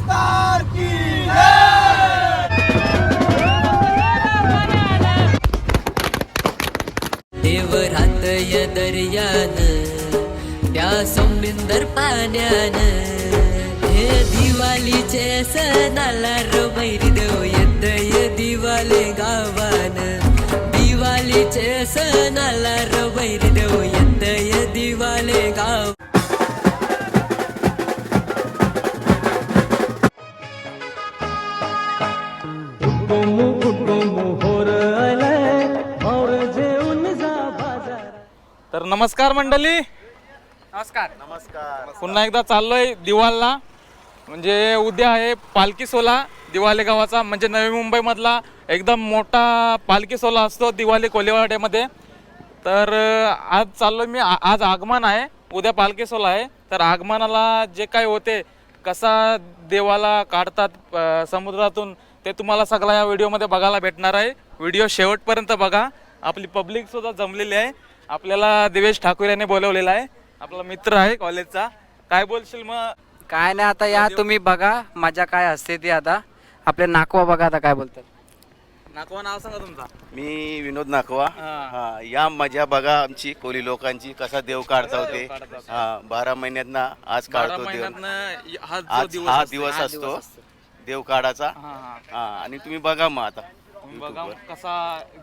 उस्ताद की दर्यान त्या समिंदर पाण्यान हे दिवाळीचे सणाला रोबैरी देव ये दिवाले गावान. दिवाळीचे सणाला रोबैरी देव नमस्कार मंडळी. नमस्कार. पुन्हा एकदा चाललोय दिवालला. म्हणजे उद्या आहे पालखी सोला दिवाले गावाचा. म्हणजे नवी मुंबईमधला एकदम मोठा पालखी सोला असतो दिवाळी कोलेवाड्यामध्ये. तर आज चाललोय मी. आ- आज आगमन आहे. उद्या पालखी सोला आहे. तर आगमनाला जे काय होते कसा देवाला काढतात समुद्रातून ते तुम्हाला सगळा या व्हिडिओमध्ये बघायला भेटणार आहे. व्हिडिओ शेवटपर्यंत बघा. आपली पब्लिक सुद्धा जमलेली आहे. आपल्याला देवेश ठाकूर यांनी बोलवलेला आहे आपला मित्र आहे कॉलेजचा काय बोलशील मग काय नाही आता या तुम्ही बघा मजा काय असते ती आता आपले नाकवा बघा आता काय बोलतात नाकवा नाव सांगा तुमचा मी विनोद नाकवा हा. हा या मजा बघा आमची कोली लोकांची कसा देव काढता होते. हा बारा महिन्यात ना आज बारा काढतो देव महिन्यातनं हा जो आज दिवस हा असतो. दिवस असतो देव काढाचा हा, हा. हा आणि तुम्ही बघा मग आता तुम्ही बघा कसा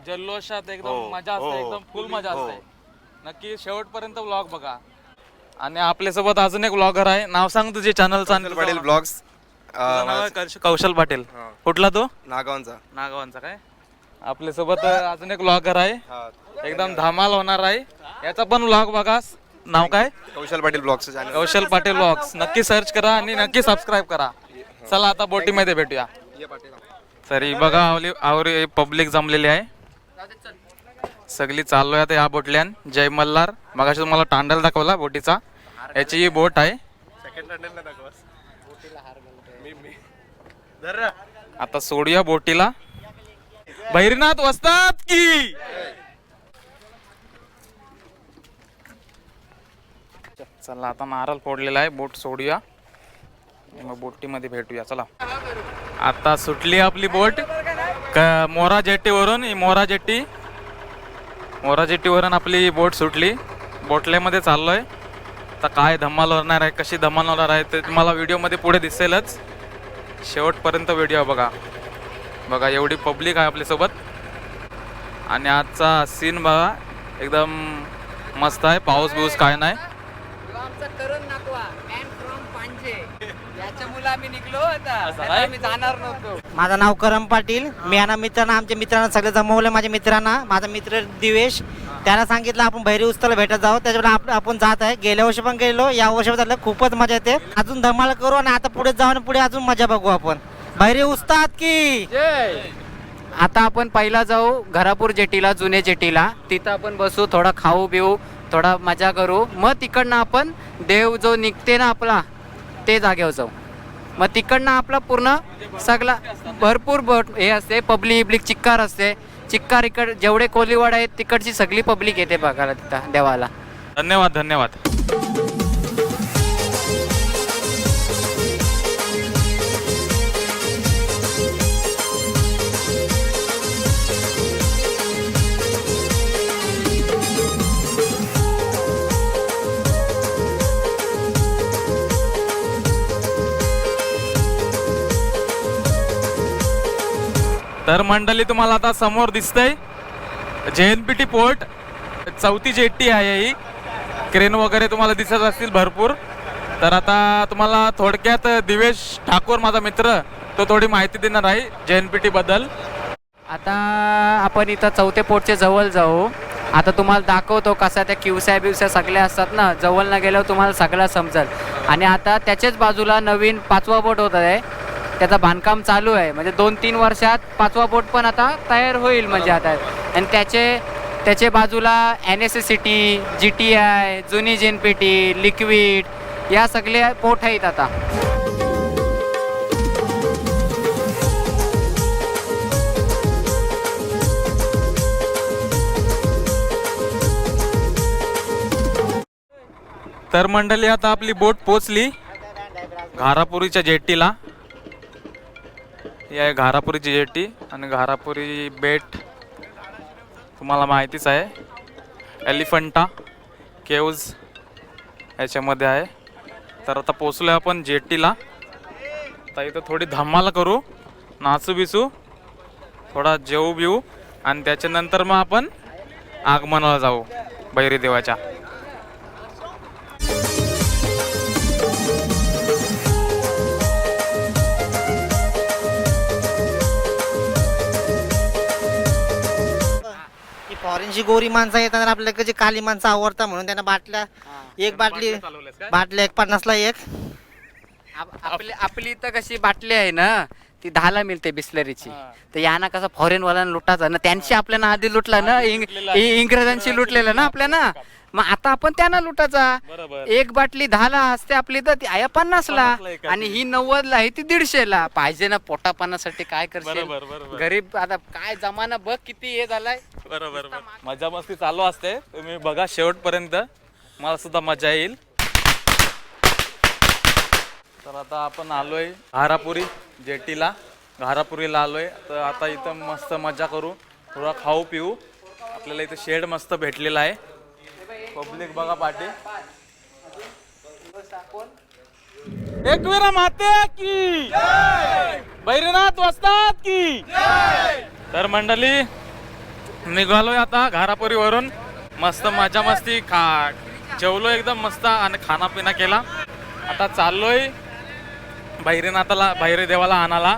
जल्लोषात एकदम हो, मजा असते हो. एकदम फुल मजा हो. असते नक्की शेवटपर्यंत व्लॉग बघा. आणि आपल्यासोबत अजून एक व्लॉगर आहे. नाव सांग तुझे चॅनलचा पाटील ब्लॉग्स कौशल पाटील. कुठला तो? नागावचा नागावांचा काय? आपल्यासोबत अजून एक व्लॉगर आहे. एकदम धमाल होणार आहे. याचा पण व्लॉग बघा. नाव काय? कौशल पाटील चॅनल कौशल पाटील व्लॉग्स नक्की सर्च करा आणि नक्की सबस्क्राईब करा. चला आता बोटीमध्ये भेटूया. तरी बघा आवली आवरी पब्लिक जमलेली आहे. सगळी चाललोय आता या बोटल्यान. जय मल्हार. मगाशी तुम्हाला तांडल दाखवला बोटीचा. याची ही बोट आहे. आता सोडूया बोटीला. भैरनाथ वसतात की! चला आता नारळ फोडलेला आहे. बोट सोडूया. मग बोटीमध्ये भेटूया. चला. आता सुटली आपली बोट. क मोरा जेट्टीवरून मोरा जेट्टी. मोरा आपली बोट सुटली. बोटल्यामध्ये आहे आता काय धमाल होणार आहे कशी धमाल होणार आहे ते तुम्हाला व्हिडिओमध्ये पुढे दिसेलच. शेवटपर्यंत व्हिडिओ बघा. बघा एवढी पब्लिक आहे आपल्यासोबत. आणि आजचा सीन बघा एकदम मस्त आहे. पाऊस बिऊस काय नाही आमचा करण नाकवा मॅन फ्रॉम पांजे मुलं आम्ही निघलो आता? आम्ही जाणार नव्हतो. माझं नाव करम पाटील. मी यांना मित्रांना आमच्या मित्रांना सगळे जमवलं माझ्या मित्रांना. माझा मित्र दिवेश. त्याला सांगितलं आपण भैरी उस्ताला भेटत जाऊ. त्याच्यामुळे आप- आपण जात आहे. गेल्या वर्षी पण गेलो या वर्षी झालं. खूपच मजा येते. अजून धमाल करू आणि आता पुढे जाऊ आणि पुढे अजून मजा बघू आपण. भैरी उस्ताद की! आता आपण पहिला जाऊ घरापूर जेटीला जुने जेटीला. तिथं आपण बसू थोडा खाऊ पिऊ थोडा मजा करू. मग तिकडनं आपण देव जो निघते ना आपला ते जागेवर जाऊ. मग तिकडनं आपला पूर्ण सगळा भरपूर बोट हे असते पब्लिक इब्लिक चिक्कार असते. चिक्कार इकड जेवढे कोलीवाड आहेत तिकडची सगळी पब्लिक येते बघायला तिथं देवाला. धन्यवाद धन्यवाद. तर मंडळी तुम्हाला आता समोर दिसतंय टी पोर्ट चौथी जेट्टी आहे ही. क्रेन वगैरे तुम्हाला दिसत असतील भरपूर. तर आता तुम्हाला थोडक्यात दिवेश ठाकूर माझा मित्र तो थोडी माहिती देणार आहे जे एन पी टीबद्दल आता आपण इथं चौथे पोर्टच्या जवळ जाऊ. आता तुम्हाला दाखवतो कसा त्या किवस्या बिवसाय सगळ्या असतात ना जवळ न गेल्यावर तुम्हाला सगळं समजेल. आणि आता त्याच्याच बाजूला नवीन पाचवा बोट होत आहे. त्याचं बांधकाम चालू आहे. म्हणजे दोन तीन वर्षात पाचवा बोट पण आता तयार होईल म्हणजे आता. आणि त्याचे त्याचे बाजूला N S S C T G T I जुनी जेन पी टी लिक्विड या सगळे पोट आहेत आता. तर मंडळी आता आपली बोट पोचली घारापुरीच्या जेट्टीला ही आहे घारापुरीची जेटी आणि घारापुरी बेट तुम्हाला माहितीच आहे. एलिफंटा केव्ज याच्यामध्ये आहे. तर आता पोचलो आपण जेटीला. तर इथं थोडी धमाल करू नाचू बिचू थोडा जेऊ बिऊ आणि त्याच्यानंतर मग आपण आगमनाला जाऊ बैरी देवाच्या. ही फॉरेनची गोरी माणसं येतात आपल्याला जी काली माणसं आवडतात म्हणून त्यांना बाटल्या एक बाटली बाटल्या एक पन्नासला एक. आप- आपली आपली इथं कशी बाटली आहे ना ती दहाला मिळते बिस्लरीची. तर यांना कसं फॉरेन वाल्यांना लुटायचं ना त्यांची आपल्याला आधी लुटला ना इंग- इ- इंग्रजांची लुटलेलं ना आपल्याला. मग आता आपण त्यांना लुटायचा. बरोबर. एक बाटली दहाला असते आपली तर ती आहे पन्नासला. पन्नासला एखादी. आणि ही नव्वदला आहे ती दीडशेला. पाहिजे ना पोटापाण्यासाठी काय करशील? बरोबर. गरीब आता काय जमाना बघ किती हे झालाय. बरोबर मजा मस्ती चालू असते. तुम्ही बघा शेवटपर्यंत. मला सुद्धा मजा येईल. तर आता आपण आलोय घारापुरी जेटीला. घारापुरीला आलोय. तर आता इथं मस्त मजा करू. थोडा खाऊ पिऊ. आपल्याला इथं शेड मस्त भेटलेला आहे. पब्लिक बघा पाठी. एकवीरा माते की. बैरनाथ वसतात की. तर मंडळी निघालोय आता घारापुरीवरून. मस्त मजा मस्ती खा जेवलो एकदम मस्त आणि खाना पिना केला. आता चाललोय भैरीनाथाला भैरी देवाला आणाला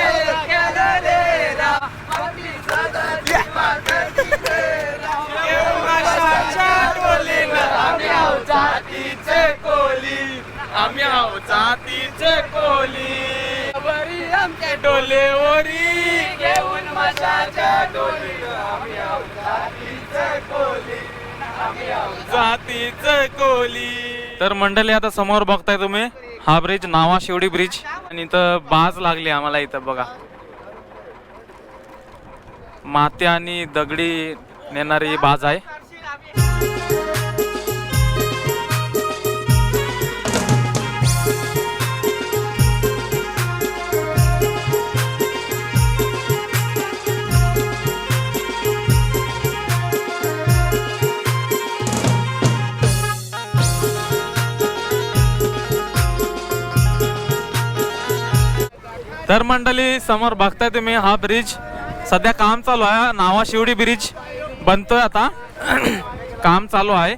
जातीचे कोली. आम्ही आहो जातीचे कोली. बरी आमच्या डोलेवरी घेऊन मशाच्या डोली. आम्ही आहो जातीचे कोली. आम्ही आहो जातीचे कोली. तर मंडळी आता समोर बघताय तुम्ही. हा ब्रिज नावा शेवडी ब्रिज. आणि इथं बाज लागली आम्हाला इथं बघा. माती आणि दगडी नेणारी बाज आहे. तर मंडळी समोर बघताय तुम्ही हा ब्रिज सध्या काम चालू आहे. नावा शिवडी ब्रिज बनतोय आता. काम चालू आहे.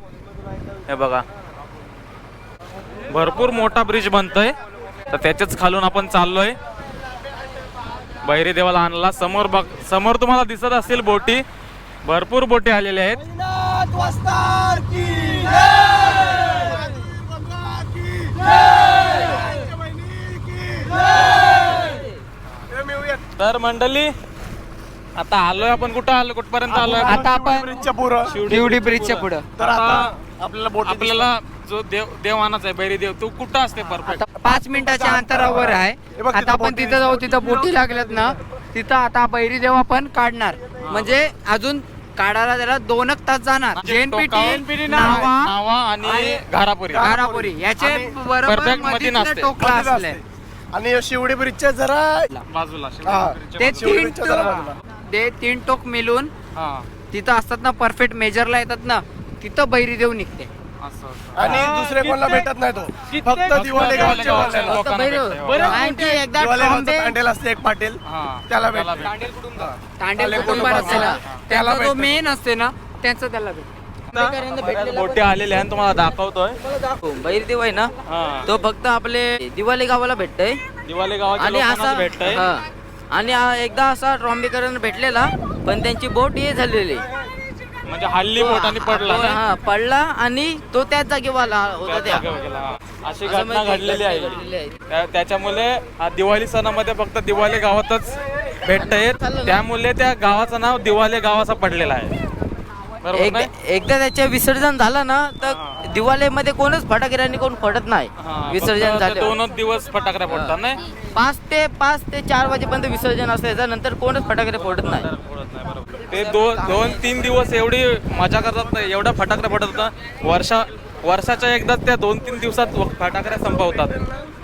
हे बघा. भरपूर मोठा ब्रिज बनतोय. तर त्याच्याच खालून आपण चाललोय. बैरी देवाला आणला. समोर बघ समोर तुम्हाला दिसत असतील बोटी. भरपूर बोटी आलेल्या आहेत. तर मंडळी आता आलोय आपण कुठं? आलो कुठपर्यंत आलोय आपण? आता आपण शिवडी ब्रिजच्या पुढं. तर आता आपल्याला आपल्याला जो देव देव आणायचा आहे बैरी देव तो कुठं असते? परफेक्ट पाच मिनिटाच्या अंतरावर आहे. आता आपण तिथं जाऊ तिथं बोटी लागल्यात ना तिथं आता बैरी देव आपण काढणार. म्हणजे अजून काढायला त्याला दोनक तास जाणार. जेएनपीटी नावा नावा आणि घारापुरी. घारापुरी. याचे बरोबर मधीच. टोकला असले आणि शिवडी ब्रिजच्या जरा बाजूला हा. ते शिवरात्रीच्या तीन शिवडीच्या जरा बाजूला. ते तीन टोक मिळून हा तिथं असतात ना परफेक्ट मेजरला येतात ना तिथं बैरी देव निघते असं असं आणि दुसरे कोणाला भेटत नाही तो फक्त दिवाले गावचे वाल्याला. बरं, एकदा गावचं. पॅन्डेल असते एक पाटील हा. त्याला भेटते. तांडेल ना त्याला भेटतं. मेन असते ना त्यांचं त्याला भेटतं. बोटी आलेल्या आहेत तुम्हाला दाखवतोय. बैरदेव आहे ना तो फक्त आपले दिवाळी गावाला भेटतय. लोकांनाच असा भेटतंय. आणि एकदा असा ट्रॉम्बेकरण भेटलेला पण त्यांची बोट हे झालेली. म्हणजे हल्ली बोटाने पडला हा पडला आणि तो त्याच जागेवाला होता त्या. अशी घटना म्हणजे घडलेली आहे. आहे. त्याच्यामुळे दिवाळी सणामध्ये फक्त दिवाळे गावातच भेटत त्यामुळे त्या गावाचं नाव दिवाळे गावाचा पडलेला आहे. बरोबर एकदा नाही? एकदा त्याचे विसर्जन झालं ना तर दिवाळीमध्ये कोणच फटाके कोण फटत नाही. हा, विसर्जन ते झालं. दोनच दिवस फटाकड्या पडतात नाही? पाच ते पाच ते चार वाजेपर्यंत विसर्जन असायचं नंतर कोणच फटाके फोडत नाही. ते दोन दोन तीन दिवस एवढी मजा करतात ना एवढ्या फटाकड्या पडत होता वर्षा वर्षाच्या एकदाच त्या दोन तीन दिवसात फटाकड्या संपवतात.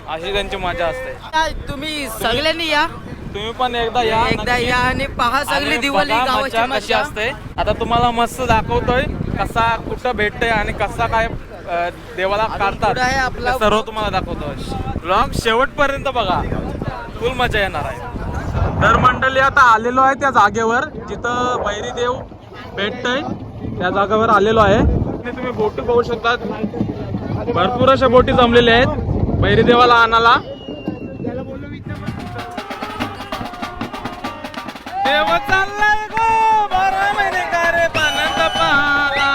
अशी त्यांची मजा असते. या, तुम्ही सगळ्यांनी या. तुम्ही पण एकदा या एकदा नक्की. या आणि पहा सगळी आणि दिवाळी बघा गावाची मजा कशी मजा असते. आता तुम्हाला मस्त दाखवतोय कसा कुठं भेटतंय आणि कसा काय अं, देवाला काढतात. पुढं आहे आपला ते सर्व तुम्हाला दाखवतोय ब्लॉग शेवटपर्यंत बघा. फुल मजा येणार आहे. तर मंडळी आता आलेलो आहे त्या जागेवर. जिथं बैरी देव भेटतय त्या जागेवर आलेलो आहे. तुम्ही बोटी बघू शकतात. भरपूर अशा बोटी जमलेल्या आहेत. बैरी देवाला आणाला देव चाललाय गो बारा महिने का रे पानंद पाला?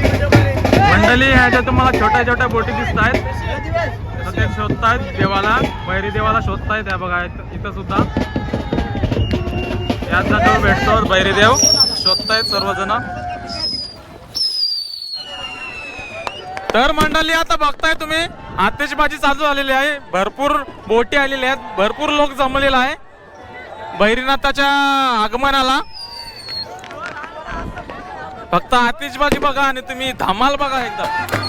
मंडळी ह्याच्या तुम्हाला छोट्या छोट्या बोटी दिसत आहेत ते शोधतायत देवाला बैरी देवाला शोधतायत त्या बघा इथं सुद्धा. याच जागेवर भेटतो बैरी देव. शोधतायत सर्वजण. तर मंडळी आता बघताय तुम्ही आतिषबाजी चालू झालेली आहे. भरपूर बोटी आलेल्या आहेत. भरपूर लोक जमलेला आहे. बैरीनाथाच्या आगमनाला. फक्त आतिषबाजी बघा आणि तुम्ही धमाल बघा एकदा.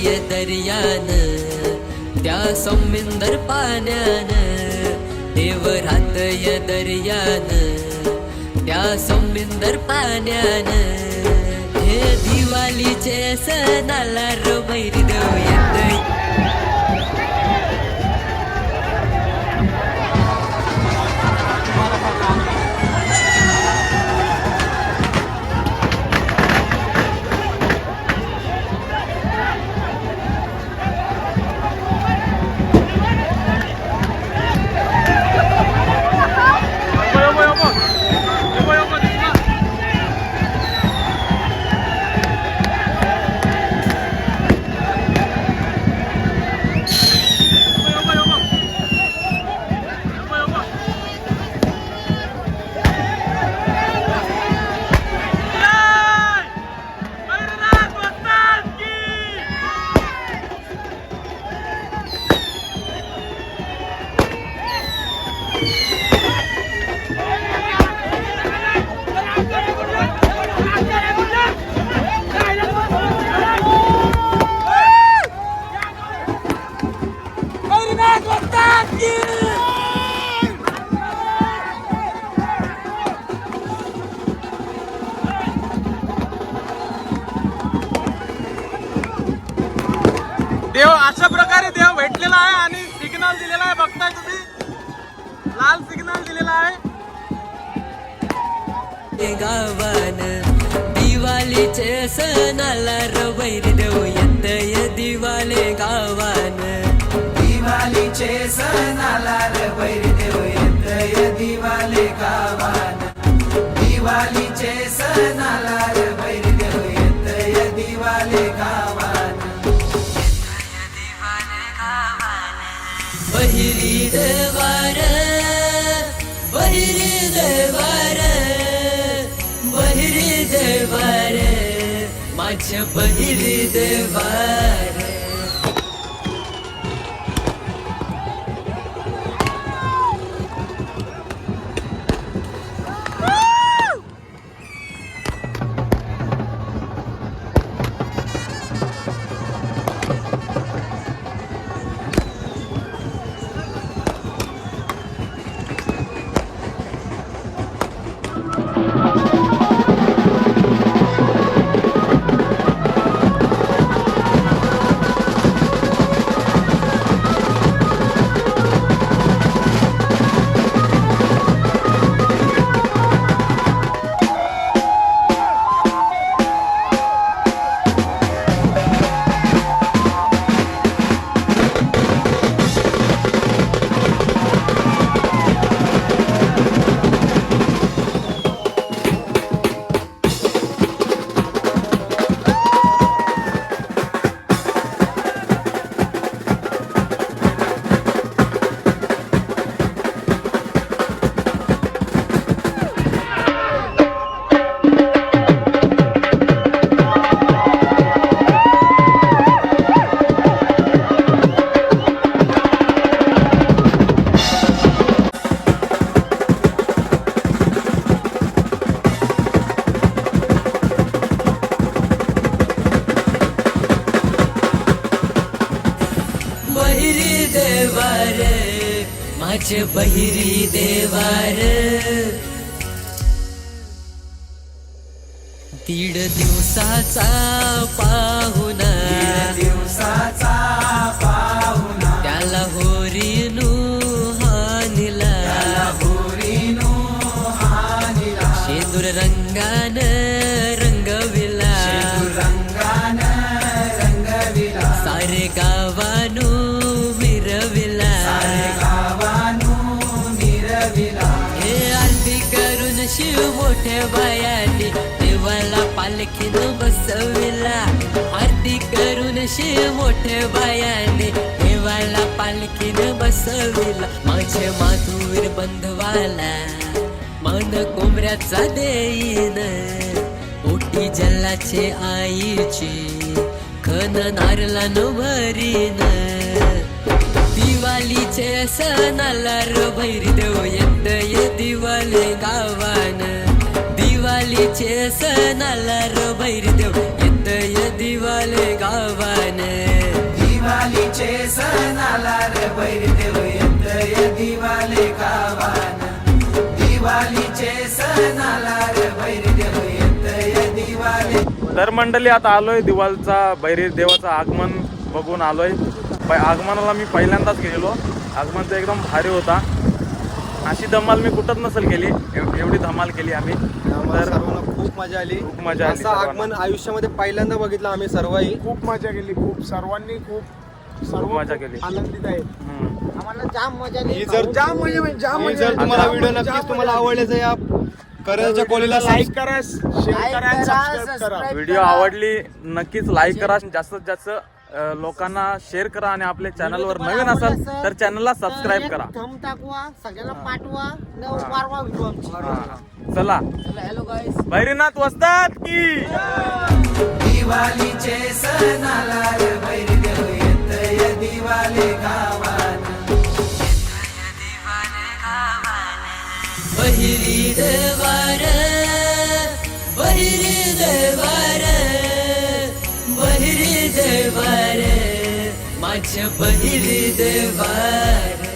दर्यान त्या सौमिंदर पाण्यान. देव रातय दर्यान त्या सौमिंदर पाण्यान. हे दिवाळीचे सणाला रो बैरी देव येतय. लाल दिलेला आहे. गावान दिवाळीचे सणाला रवैर देऊ येत दिवाले गावान दिवाळीचे सणाला रवैर देऊ येत दिवाले गावान दिवाळीचे सणाला रवैर देऊ येत दिवाले गावान पहिली देवार बहिरी देवार बहिरी देवार माझ्या बहिरी देवार आकाश बहिरी देवार. दीड दिवसाचा शिव देवाला पालखीन बसविला. आरती करून शिव मोठे बायाने देवाला पालखीन बसविला. माझे माधुर बंधवाला मन कोंबऱ्याचा देईन. ओटी जल्लाचे आईची खन नारला न भरीन. दिवाळीचे सणाला र भैरी देव येतय दिवाले गावान. दिवाळीचे सणाला र भैरी देव येतय दिवाले गावान. दिवाळीचे सण आला रे बैरदेव येतय दिवाले गावान. दिवाळीचे सण आला रे बैरदेव येतय दिवाले. तर मंडळी आता आलोय दिवाळचा बैरी देवाचं आगमन बघून आलोय. प- आगमनाला मी पहिल्यांदाच गेलेलो. आगमन तर एकदम भारी होता. अशी धमाल मी कुठंच नसेल केली. एव- एवढी धमाल केली आम्ही. आम्हाला तर सर्वांना खूप मजा आली. खूप मजा आली असं सर्वांना. आगमन आयुष्यामध्ये पहिल्यांदा बघितलं आम्ही सर्वही. खूप मजा केली खूप. सर्वांनी खूप सर्व मजा केली. आनंदित आहेत हम्म. आम्हाला जाम मजा ही जर जाम म्हणजे म्हणजे जाम म्हणजे जर तुम्हाला जाम व्हिडिओ नक्कीच जाम. तुम्हाला या कोलीला लाईक करा शेअर करा करा, सबस्क्राईब करा. subscribe व्हिडिओ आवडली नक्कीच लाईक करा. जास्तीत जास्त लोकांना शेअर करा आणि आपल्या चॅनलवर नवीन असाल तर चॅनलला सबस्क्राईब करा. थम टाकवा सगळ्यांना पाठवा न वारवा व्हिडिओ आमची. चला. हॅलो गाईस भैरीनाथ वस्तात की. दिवाळीचे सण आला रे बैरदेव येतय दिवाले गावान. बहिरी देवार बहिरी देवार. बहिरी देवार माझ्या बहिरी देवार.